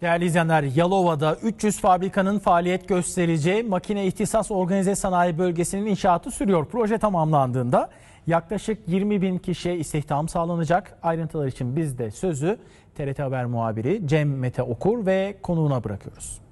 Değerli izleyenler, Yalova'da 300 fabrikanın faaliyet göstereceği makine ihtisas organize sanayi bölgesinin inşaatı sürüyor. Proje tamamlandığında yaklaşık 20 bin kişiye istihdam sağlanacak. Ayrıntılar için biz de sözü TRT Haber muhabiri Cem Mete Okur ve konuğuna bırakıyoruz.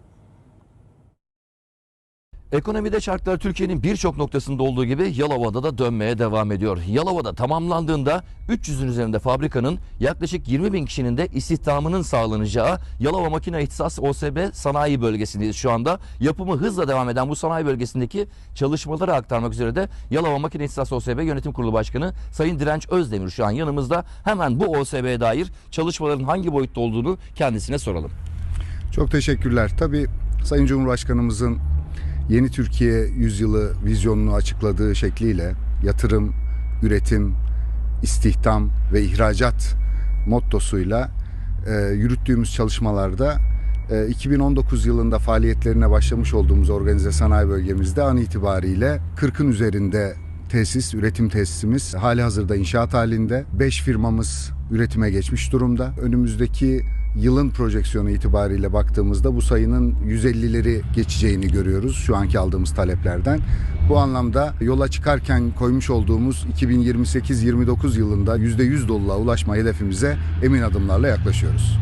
Ekonomide şartlar Türkiye'nin birçok noktasında olduğu gibi Yalova'da da dönmeye devam ediyor. Yalova'da tamamlandığında 300'ün üzerinde fabrikanın yaklaşık 20 bin kişinin de istihdamının sağlanacağı Yalova Makine İhtisas OSB sanayi bölgesindeyiz şu anda. Yapımı hızla devam eden bu sanayi bölgesindeki çalışmaları aktarmak üzere de Yalova Makine İhtisas OSB Yönetim Kurulu Başkanı Sayın Direnç Özdemir şu an yanımızda. Hemen bu OSB'ye dair çalışmaların hangi boyutta olduğunu kendisine soralım. Çok teşekkürler. Tabii Sayın Cumhurbaşkanımızın Yeni Türkiye Yüzyılı vizyonunu açıkladığı şekliyle yatırım, üretim, istihdam ve ihracat mottosuyla e, yürüttüğümüz çalışmalarda e, 2019 yılında faaliyetlerine başlamış olduğumuz organize sanayi bölgemizde an itibariyle 40'ın üzerinde tesis, üretim tesisimiz hali hazırda inşaat halinde. 5 firmamız üretime geçmiş durumda. Önümüzdeki yılın projeksiyonu itibariyle baktığımızda bu sayının 150'leri geçeceğini görüyoruz şu anki aldığımız taleplerden. Bu anlamda yola çıkarken koymuş olduğumuz 2028-29 yılında %100 doluluğa ulaşma hedefimize emin adımlarla yaklaşıyoruz.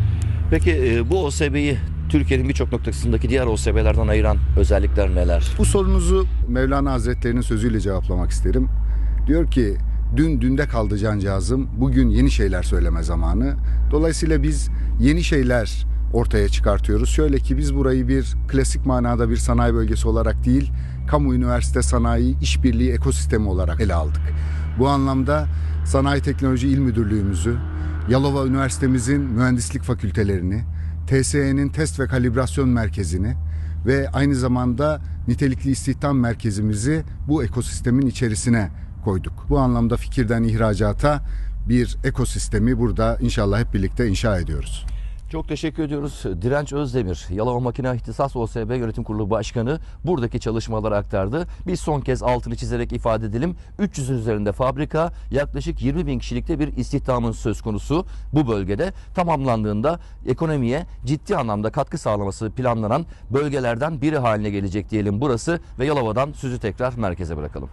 Peki e, bu OSB'yi Türkiye'nin birçok noktasındaki diğer OSB'lerden ayıran özellikler neler? Bu sorunuzu Mevlana Hazretleri'nin sözüyle cevaplamak isterim. Diyor ki dün dünde kaldı cancağızım bugün yeni şeyler söyleme zamanı. Dolayısıyla biz yeni şeyler ortaya çıkartıyoruz. Şöyle ki biz burayı bir klasik manada bir sanayi bölgesi olarak değil, kamu üniversite sanayi işbirliği ekosistemi olarak ele aldık. Bu anlamda Sanayi Teknoloji İl Müdürlüğümüzü, Yalova Üniversitemizin mühendislik fakültelerini, TSE'nin test ve kalibrasyon merkezini ve aynı zamanda nitelikli istihdam merkezimizi bu ekosistemin içerisine koyduk. Bu anlamda fikirden ihracata bir ekosistemi burada inşallah hep birlikte inşa ediyoruz. Çok teşekkür ediyoruz. Direnç Özdemir, Yalova Makine İhtisas OSB Yönetim Kurulu Başkanı buradaki çalışmaları aktardı. Biz son kez altını çizerek ifade edelim. 300'ün üzerinde fabrika, yaklaşık 20 bin kişilikte bir istihdamın söz konusu bu bölgede. Tamamlandığında ekonomiye ciddi anlamda katkı sağlaması planlanan bölgelerden biri haline gelecek diyelim burası ve Yalova'dan sözü tekrar merkeze bırakalım.